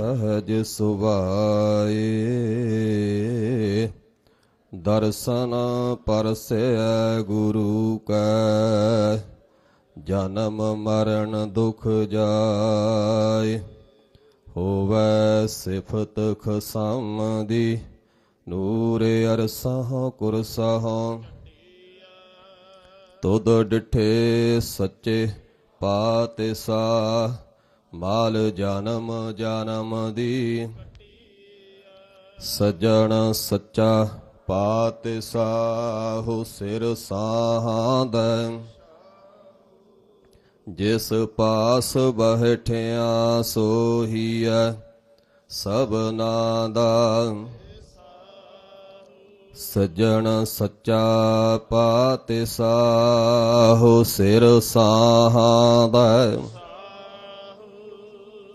ਸਹਜ ਸੁਭਾਏ। ਦਰਸ਼ਨ ਪਰਸੈ ਗੁਰੂ ਕੈ, ਜਨਮ ਮਰਨ ਦੁਖ ਜਾਏ। ਹੋਵੈ ਸਿਫਤ ਖਸਮ ਦੀ ਨੂਰ ਅਰਸਹ ਕੁਰਸਹ ਤੁਧ ਡਿਠੇ ਸੱਚੇ ਪਾਤਿਸਾ ਮਾਲ ਜਨਮ ਜਨਮ ਦੀ। ਸਜਣ ਸੱਚਾ ਪਾਤ ਹੋ ਸਿਰ ਸਾਹਾਦੈ। ਜਿਸ ਪਾਸ ਬਹਿਠਿਆ ਸੋਹੀਐ ਸਭਨਾ ਦਾ ਸਜਣ ਸੱਚਾ ਪਾਤਿਸਾ ਹੋ ਸਿਰ ਸਾਹਾਦੈ।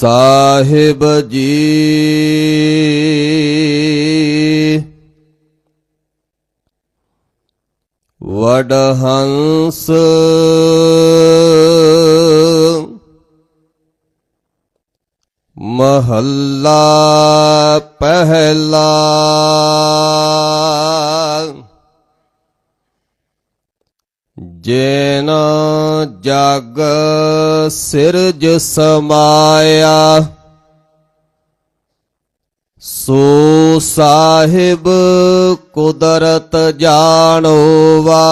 ਸਾਹਿਬ ਜੀ। ਵਡ ਹੰਸ ਮਹੱਲਾ ਪਹਿਲਾ। ਜੇਨ ਜਗ ਸਿਰਜ ਸਮਾਇਆ ਸੋ ਸਾਹਿਬ ਕੁਦਰਤ ਜਾਣੋਵਾ।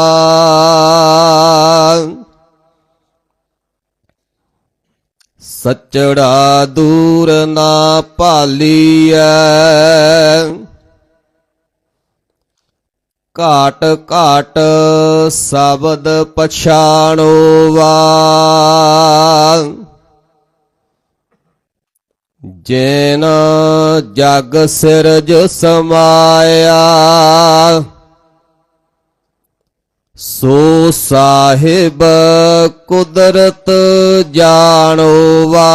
ਸਚੜਾ ਦੂਰ ਨਾ ਭਾਲੀਐ ਘਾਟ ਘਾਟ ਸ਼ਬਦ ਪਛਾਣੋਵਾ ਜੇਨ ਜਗ ਸਿਰਜ ਸਮਾਇਆ। ਸੋ ਸਾਹਿਬ ਕੁਦਰਤ ਜਾਣੋਵਾ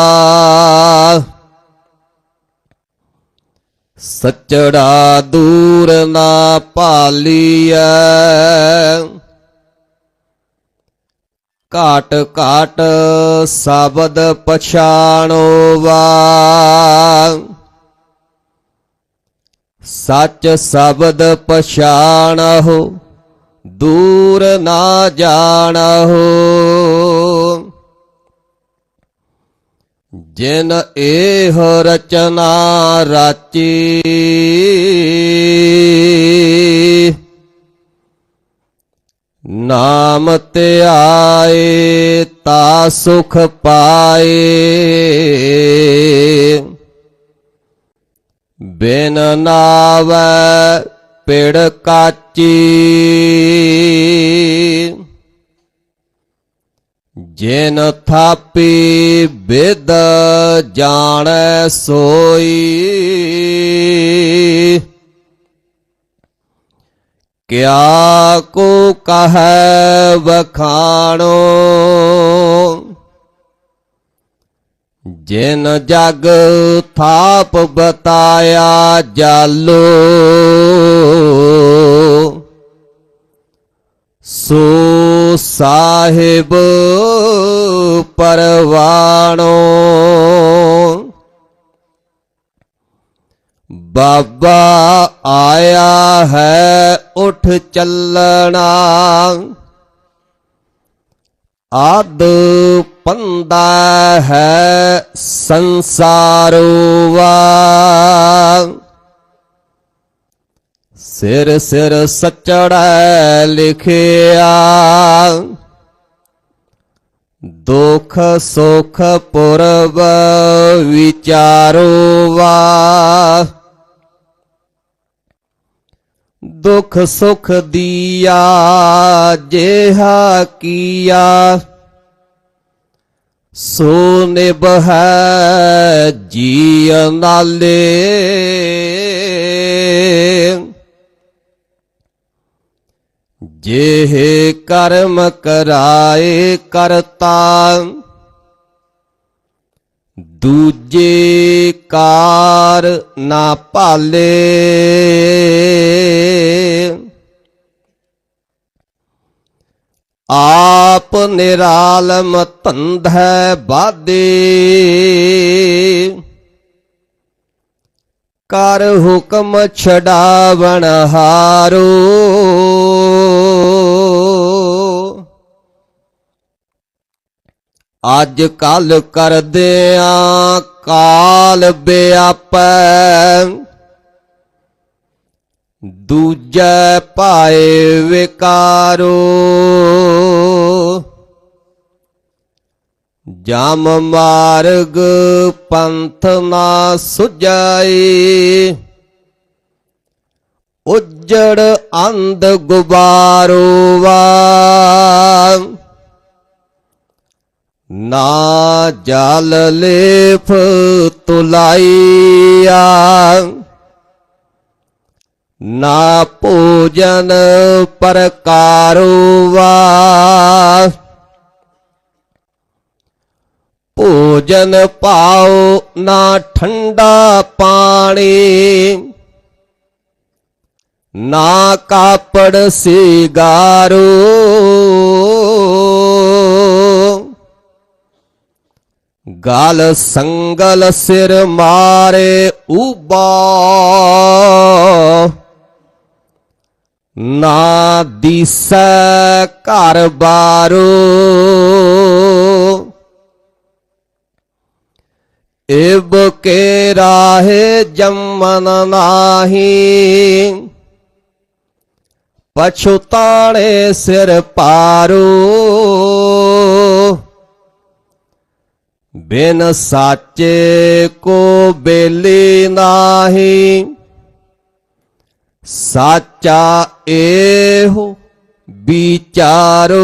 ਸਚੜਾ ਦੂਰ ਨਾ ਭਾਲੀਐ। ਘਾਟ ਘਾਟ ਸ਼ਬਦ ਪਛਾਣੋ ਵਾ। ਸੱਚ ਸ਼ਬਦ ਪਛਾਣਹੁ, ਦੂਰ ਨਾ ਜਾਣਹੁ। ਜਿਨ ਇਹ ਰਚਨਾ ਰਾਚੀ ਨਾਮ ਧਿਆਏ ਤਾ ਸੁਖ ਪਾਏ। ਬਿਨ ਨਾਵ ਪਿੜ ਕਾਚੀ। ਜਿਨ ਥਾਪੀ ਬਿਦ ਜਾਣੈ ਸੋਈ। ਕਿਆ ਕੋ ਕਹੈ ਵਖਾਣੋ। ਜਿਨ ਜਗ ਥਾਪ ਬਤਾਇਆ ਜਾਲੋ। ਸੋ ਸਾਹਿਬ ਪਰਵਾਣੋ। ਬਾਬਾ ਆਇਆ ਹੈ ਉਠ ਚੱਲਣਾ। ਆਦ ਪੰਦਾ ਹੈ ਸੰਸਾਰੋ ਸਿਰ ਸਿਰ ਸੱਚੜਾ ਲਿਖਿਆ। ਦੁਖ ਸੁਖ ਪੁਰਬ ਵਿਚਾਰੋ ਵਾ ਦੁਖ ਸੁਖ ਦੀਆ ਜਿਹਾ ਕੀਆ ਸੋ ਨਿਭ ਹੈ ਜੀ ਨਾਲੇ जेहे कर्म कराए करता। दूजे कार ना पाले। आप निरालम तंध बादे। कर हुक्म छड़ावन हारो। ਅੱਜ ਕੱਲ ਕਰਦੇ ਕਰਦਿਆਂ ਕਾਲ ਬਿਆਪੈ। ਦੂਜੈ ਪਾਏ ਵਿਕਾਰੋ। ਜਮ ਮਾਰਗ ਪੰਥ ਨਾ ਸੁਜਾਈ ਉਜੜ ਅੰਧ ਗੁਬਾਰੋ ਵਾ ਨਾ ਜਲ ਲੇਫ ਤੁਲਾਈਆ, ਨਾ ਭੋਜਨ ਪਰਕਾਰੋ ਭੋਜਨ ਪਾਓ ਨਾ ਠੰਡਾ ਪਾਣੀ, ਨਾ ਕਾਪੜ ਸਿਗਾਰੋ। ਗਲ ਸੰਗਲ ਸਿਰ ਮਾਰੇ ਉਬਾ ਨਾ ਦਿਸੈ ਘਰ ਬਾਰੋ। ਇਬ ਕੇ ਰਾਹੇ ਜੰਮਨ ਨਾਹੀ। ਪਛੁਤਾਣੇ ਸਿਰ ਪਾਰੋ। ਬਿਨ ਸਾਚੇ ਕੋ ਬੇਲੀ ਨਾਹੀ, ਸਾਚਾ ਇਹੋ ਵਿਚਾਰੋ।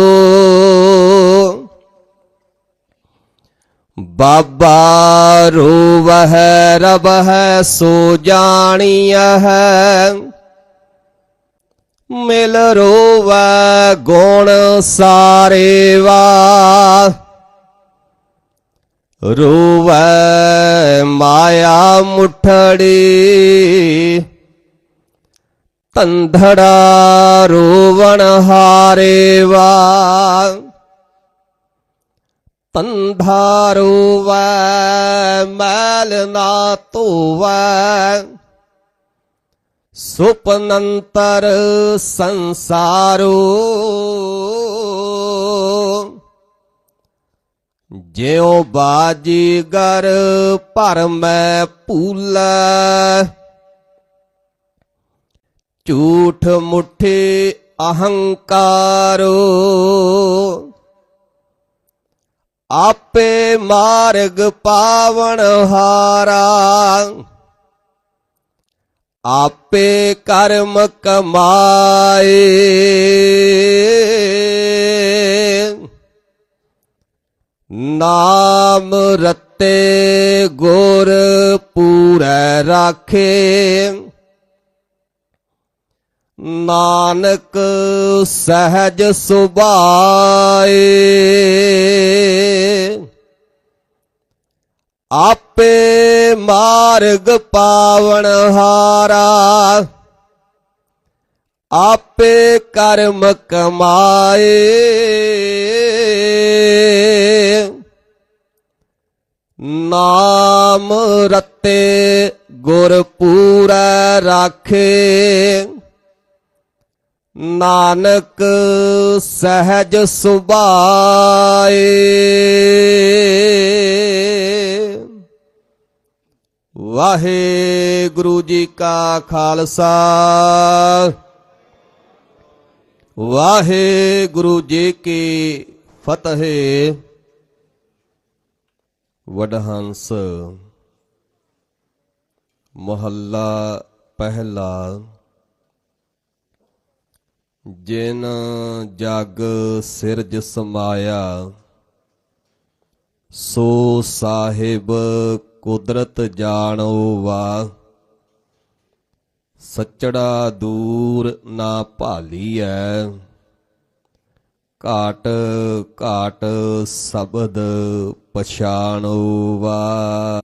ਬਾਬਾ ਰੋਵਹਿ ਰਬ ਹੈ ਸੋ ਜਾਣੀਐ ਮਿਲ ਰੋਵੈ ਗੁਣ ਸਾਰੇ ਵਾ ਰੋਵੈ ਮਾਇਆ ਮੁਠੜੀ ਤੰਧੜਾ ਰੋਵਣ ਹਾਰੇ ਵਾ ਤੰਧਾ ਰੋਵੈ ਮੈਲ ਨਾ ਧੋਵੈ। ਸੁਪਨੰਤਰ ਸੰਸਾਰੋ ਜਿਉ ਬਾਜੀਗਰ ਭਰਮੈ ਭੂਲੈ। ਝੂਠ ਮੁਠੇ ਅਹੰਕਾਰੋ। ਆਪੇ ਮਾਰਗ ਪਾਵਨ ਹਾਰਾ। ਆਪੇ ਕਰਮ ਕਮਾਏ। ਨਾਮ ਰਤੇ ਗੁਰ ਪੂਰੈ ਰਾਖੇ। ਨਾਨਕ ਸਹਿਜ ਸੁਭਾਏ। ਆਪੇ ਮਾਰਗ ਪਾਵਨ ਹਾਰਾ। ਆਪੇ ਕਰਮ ਕਮਾਏ। ਨਾਮ ਰਤੇ ਗੁਰ ਪੂਰੈ ਰਾਖੇ। ਨਾਨਕ ਸਹਿਜ ਸੁਭਾਏ। ਵਾਹਿਗੁਰੂ ਜੀ ਕਾ ਖਾਲਸਾ। ਵਾਹਿਗੁਰੂ ਜੀ ਕੀ ਫਤਿਹ। ਵਡਹੰਸ ਮਹੱਲਾ ਪਹਿਲਾ, ਜਿਨ ਜਗ ਸਿਰਜ ਸਮਾਇਆ, ਸੋ ਸਾਹਿਬ ਕੁਦਰਤ ਜਾਣੋ ਵਾ, ਸੱਚੜਾ ਦੂਰ ਨਾ ਭਾਲੀ ਭਾਲੀਐ, ਘਾਟ ਘਾਟ ਸ਼ਬਦ ਪਛਾਣੋ ਵਾ।